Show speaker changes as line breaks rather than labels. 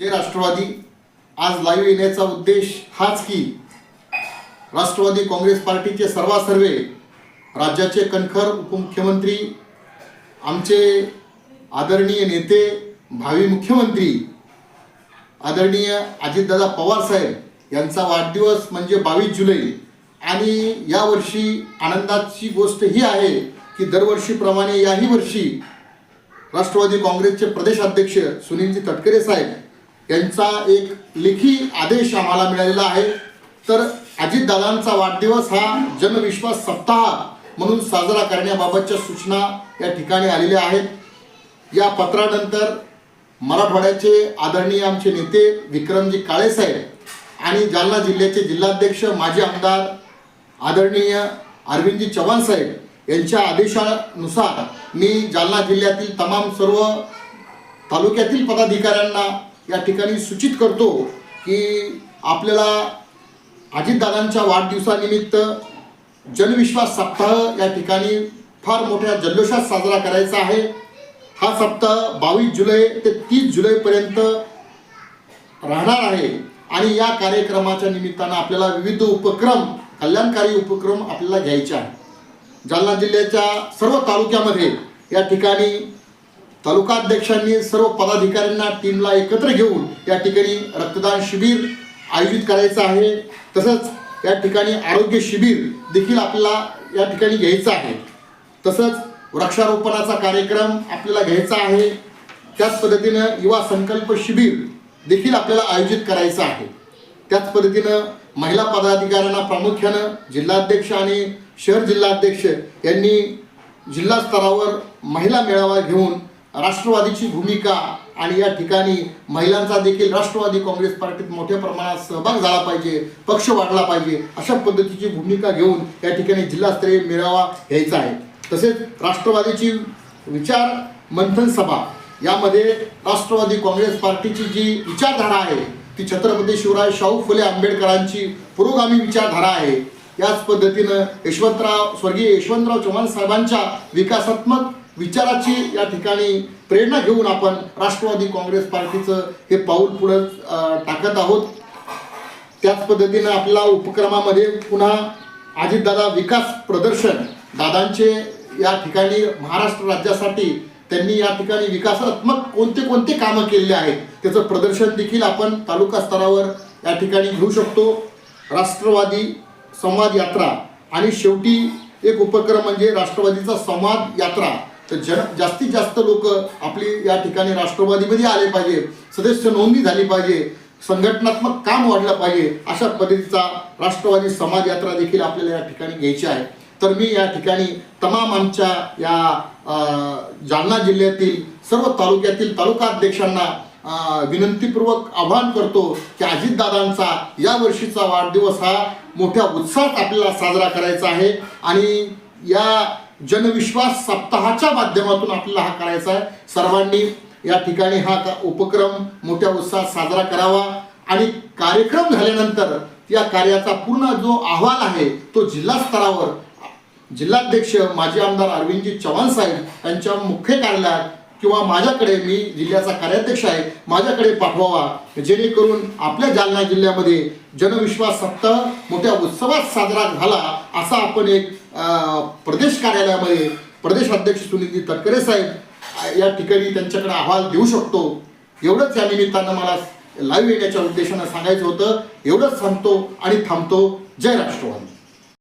जय राष्ट्रवादी आज लाईव्ह येण्याचा उद्देश हाच की राष्ट्रवादी काँग्रेस पार्टीचे सर्वासर्वे राज्याचे कणखर उपमुख्यमंत्री आमचे आदरणीय नेते भावी मुख्यमंत्री आदरणीय अजितदादा पवार साहेब यांचा वाढदिवस म्हणजे बावीस जुलै. आणि यावर्षी आनंदाची गोष्ट ही आहे की दरवर्षीप्रमाणे याही वर्षी राष्ट्रवादी काँग्रेसचे प्रदेशाध्यक्ष सुनीलजी तटकरे साहेब यांचा एक लेखी आदेश आम्हाला मिळालेला आहे. तर अजितदादांचा वाढदिवस हा जनविश्वास सप्ताह म्हणून साजरा करण्याबाबतच्या सूचना या ठिकाणी आलेल्या आहेत. या पत्रानंतर मराठवाड्याचे आदरणीय आमचे नेते विक्रमजी काळेसाहेब आणि जालना जिल्ह्याचे जिल्हाध्यक्ष माजी आमदार आदरणीय अरविंदजी चव्हाण साहेब यांच्या आदेशानुसार मी जालना जिल्ह्यातील तमाम सर्व तालुक्यातील पदाधिकाऱ्यांना या ठिकाणी सूचित करतो की आपल्याला अजितदादांच्या वाढदिवसानिमित्त जनविश्वास सप्ताह या ठिकाणी फार मोठ्या जल्लोषात साजरा करायचा आहे. हा सप्ताह बावीस जुलै ते तीस जुलैपर्यंत राहणार आहे आणि या कार्यक्रमाच्या निमित्तानं आपल्याला विविध उपक्रम कल्याणकारी उपक्रम आपल्याला घ्यायचे आहे जालना जिल्ह्याच्या सर्व तालुक्यामध्ये या ठिकाणी तालुकाध्यक्षांनी सर्व पदाधिकाऱ्यांना टीमला एकत्र घेऊन या ठिकाणी रक्तदान शिबिर आयोजित करायचं आहे. तसंच या ठिकाणी आरोग्य शिबिर देखील आपल्याला या ठिकाणी घ्यायचं आहे. तसंच वृक्षारोपणाचा कार्यक्रम आपल्याला घ्यायचा आहे. त्याच पद्धतीनं युवा संकल्प शिबिर देखील आपल्याला आयोजित करायचं आहे. त्याच पद्धतीनं महिला पदाधिकाऱ्यांना प्रामुख्यानं जिल्हाध्यक्ष आणि शहर जिल्हाध्यक्ष यांनी जिल्हा स्तरावर महिला मेळावा घेऊन राष्ट्रवादीची भूमिका आणि या ठिकाणी महिलांचा देखील राष्ट्रवादी काँग्रेस पार्टीत मोठ्या प्रमाणात सहभाग झाला पाहिजे पक्ष वाढला पाहिजे अशा पद्धतीची भूमिका घेऊन या ठिकाणी जिल्हास्तरीय मेळावा घ्यायचा आहे. तसेच राष्ट्रवादीची विचार मंथन सभा यामध्ये राष्ट्रवादी काँग्रेस पार्टीची जी विचारधारा आहे ती छत्रपती शिवराय शाहू फुले आंबेडकरांची पुरोगामी विचारधारा आहे. याच पद्धतीनं यशवंतराव स्वर्गीय यशवंतराव चव्हाण साहेबांच्या विकासात्मक विचाराची या ठिकाणी प्रेरणा घेऊन आपण राष्ट्रवादी काँग्रेस पार्टीचं हे पाऊल पुढं टाकत आहोत. त्याच पद्धतीनं आपल्या उपक्रमामध्ये पुन्हा अजितदादा विकास प्रदर्शन दादांचे या ठिकाणी महाराष्ट्र राज्यासाठी त्यांनी या ठिकाणी विकासात्मक कोणते कोणते कामं केलेले आहेत त्याचं प्रदर्शन देखील आपण तालुका स्तरावर या ठिकाणी घेऊ शकतो. राष्ट्रवादी संवाद यात्रा आणि शेवटी एक उपक्रम म्हणजे राष्ट्रवादीचा संवाद यात्रा. तर जन जास्तीत जास्त लोक आपली या ठिकाणी राष्ट्रवादीमध्ये आले पाहिजे सदस्य नोंदणी झाली पाहिजे संघटनात्मक काम वाढलं पाहिजे अशा पद्धतीचा राष्ट्रवादी समाज यात्रा देखील आपल्याला या ठिकाणी घ्यायची आहे. तर मी या ठिकाणी तमाम आमच्या या जालना जिल्ह्यातील सर्व तालुक्यातील तालुका अध्यक्षांना विनंतीपूर्वक आवाहन करतो की अजितदादांचा या वर्षीचा वाढदिवस हा मोठ्या उत्साहात आपल्याला साजरा करायचा आहे. आणि या जनविश्वास सप्ताहाच्या माध्यमातून आपल्याला हा करायचा आहे. सर्वांनी या ठिकाणी हा उपक्रम मोठ्या उत्साहात साजरा करावा आणि कार्यक्रम झाल्यानंतर या कार्याचा पूर्ण जो अहवाल आहे तो जिल्हा स्तरावर जिल्हाध्यक्ष माजी आमदार अरविंदजी चव्हाण साहेब यांच्या मुख्य कार्यालयात किंवा माझ्याकडे मी जिल्ह्याचा कार्याध्यक्ष आहे माझ्याकडे पाठवावा. जेणेकरून आपल्या जालना जिल्ह्यामध्ये जनविश्वास सप्ताह मोठ्या उत्सवात साजरा झाला असा आपण एक प्रदेश कार्यालयामध्ये प्रदेश अध्यक्ष सुनीलजी तटकरे साहेब या ठिकाणी त्यांच्याकडे अहवाल देऊ शकतो. एवढंच या निमित्तानं मला लाईव्ह येण्याच्या उद्देशानं सांगायचं होतं. एवढंच सांगतो आणि थांबतो. जय राष्ट्रवादी.